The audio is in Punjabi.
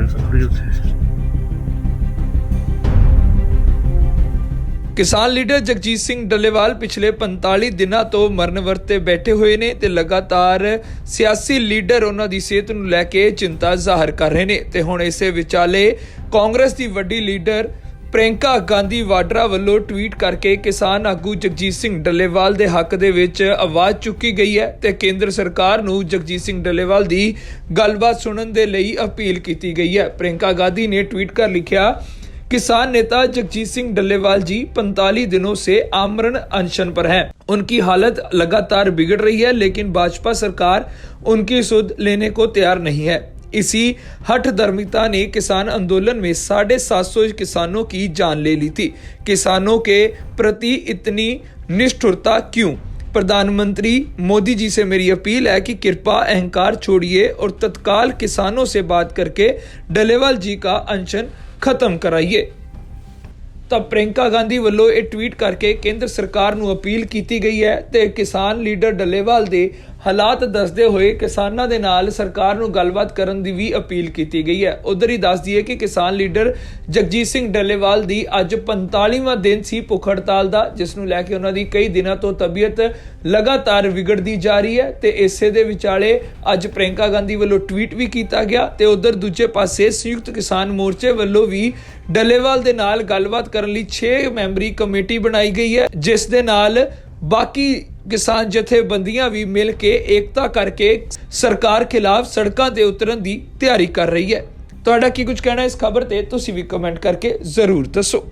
ਖੜੀ ਉੱਥੇ ਕਿਸਾਨ ਲੀਡਰ ਜਗਜੀਤ ਸਿੰਘ ਡੱਲੇਵਾਲ ਪਿਛਲੇ 45 ਦਿਨਾਂ ਤੋਂ ਮਰਨ ਵਰਤੇ ਬੈਠੇ ਹੋਏ ਨੇ ਤੇ ਲਗਾਤਾਰ ਸਿਆਸੀ ਲੀਡਰ ਉਹਨਾਂ ਦੀ ਸਿਹਤ ਨੂੰ ਲੈ ਕੇ ਚਿੰਤਾ ਜ਼ਾਹਰ ਕਰ ਰਹੇ ਨੇ। ਤੇ ਹੁਣ ਇਸੇ ਵਿਚਾਲੇ ਕਾਂਗਰਸ ਦੀ ਵੱਡੀ ਲੀਡਰ ਪ੍ਰਿੰਕਾ ਗਾਂਧੀ ਵਾਡਰਾ ਵੱਲੋਂ ਟਵੀਟ ਕਰਕੇ ਕਿਸਾਨ ਆਗੂ ਜਗਜੀਤ ਸਿੰਘ ਡੱਲੇਵਾਲ ਦੇ ਹੱਕ ਦੇ ਵਿੱਚ ਆਵਾਜ਼ ਚੁੱਕੀ ਗਈ ਹੈ ਤੇ ਕੇਂਦਰ ਸਰਕਾਰ ਨੂੰ ਜਗਜੀਤ ਸਿੰਘ ਡੱਲੇਵਾਲ ਦੀ ਗੱਲਬਾਤ ਸੁਣਨ ਦੇ ਲਈ ਅਪੀਲ ਕੀਤੀ ਗਈ ਹੈ ਪ੍ਰਿੰਕਾ ਗਾਂਧੀ ਨੇ ਟਵੀਟ ਕਰ ਲਿਖਿਆ किसान नेता जगजीत सिंह डल्लेवाल जी 45 दिनों से आमरण अनशन पर हैं उनकी हालत लगातार बिगड़ रही है लेकिन भाजपा सरकार उनकी सुध लेने को तैयार नहीं है इसी हठ धर्मिता ने किसान आंदोलन में साढ़े सात सौ किसानों की जान ले ली थी। किसानों के प्रति इतनी निष्ठुरता क्यों? प्रधानमंत्री मोदी जी से मेरी अपील है कि कृपा, अहंकार छोड़िए और तत्काल किसानों से बात करके डलेवाल जी का अनशन खत्म कराइए। ਤਾਂ ਪ੍ਰਿੰਕਾ ਗਾਂਧੀ ਵੱਲੋਂ ਇਹ ਟਵੀਟ ਕਰਕੇ ਕੇਂਦਰ ਸਰਕਾਰ ਨੂੰ ਅਪੀਲ ਕੀਤੀ ਗਈ ਹੈ ਤੇ ਕਿਸਾਨ ਲੀਡਰ ਡੱਲੇਵਾਲ ਦੇ ਹਾਲਾਤ ਦੱਸਦੇ ਹੋਏ ਕਿਸਾਨਾਂ ਦੇ ਨਾਲ ਸਰਕਾਰ ਨੂੰ ਗੱਲਬਾਤ ਕਰਨ ਦੀ ਵੀ ਅਪੀਲ ਕੀਤੀ ਗਈ ਹੈ। ਉਧਰ ਹੀ ਦੱਸ ਦਈਏ ਕਿ ਕਿਸਾਨ ਲੀਡਰ ਜਗਜੀਤ ਸਿੰਘ ਡੱਲੇਵਾਲ ਦੀ ਅੱਜ 45ਵਾਂ ਦਿਨ ਸੀ ਭੁੱਖ ਹੜਤਾਲ ਦਾ, ਜਿਸ ਨੂੰ ਲੈ ਕੇ ਉਹਨਾਂ ਦੀ ਕਈ ਦਿਨਾਂ ਤੋਂ ਤਬੀਅਤ ਲਗਾਤਾਰ ਵਿਗੜਦੀ ਜਾ ਰਹੀ ਹੈ ਤੇ ਇਸੇ ਦੇ ਵਿਚਾਲੇ ਅੱਜ ਪ੍ਰਿੰਕਾ ਗਾਂਧੀ ਵੱਲੋਂ ਟਵੀਟ ਵੀ ਕੀਤਾ ਗਿਆ ਤੇ ਉਧਰ ਦੂਜੇ ਪਾਸੇ ਸੰਯੁਕਤ ਕਿਸਾਨ ਮੋਰਚੇ ਵੱਲੋਂ ਵੀ ਡੱਲੇਵਾਲ ਦੇ ਨਾਲ ਗੱਲਬਾਤ ਕਰਨ ਲਈ 6 ਮੈਂਬਰੀ ਕਮੇਟੀ ਬਣਾਈ ਗਈ ਹੈ, ਜਿਸ ਦੇ ਨਾਲ ਬਾਕੀ ਕਿਸਾਨ ਜਥੇਬੰਦੀਆਂ ਵੀ ਮਿਲ ਕੇ ਏਕਤਾ ਕਰਕੇ ਸਰਕਾਰ ਖਿਲਾਫ ਸੜਕਾਂ ਤੇ ਉਤਰਨ ਦੀ ਤਿਆਰੀ ਕਰ ਰਹੀ ਹੈ। ਤੁਹਾਡਾ ਕੀ ਕੁਝ ਕਹਿਣਾ ਇਸ ਖਬਰ ਤੇ ਤੁਸੀਂ ਵੀ ਕਮੈਂਟ ਕਰਕੇ ਜ਼ਰੂਰ ਦੱਸੋ।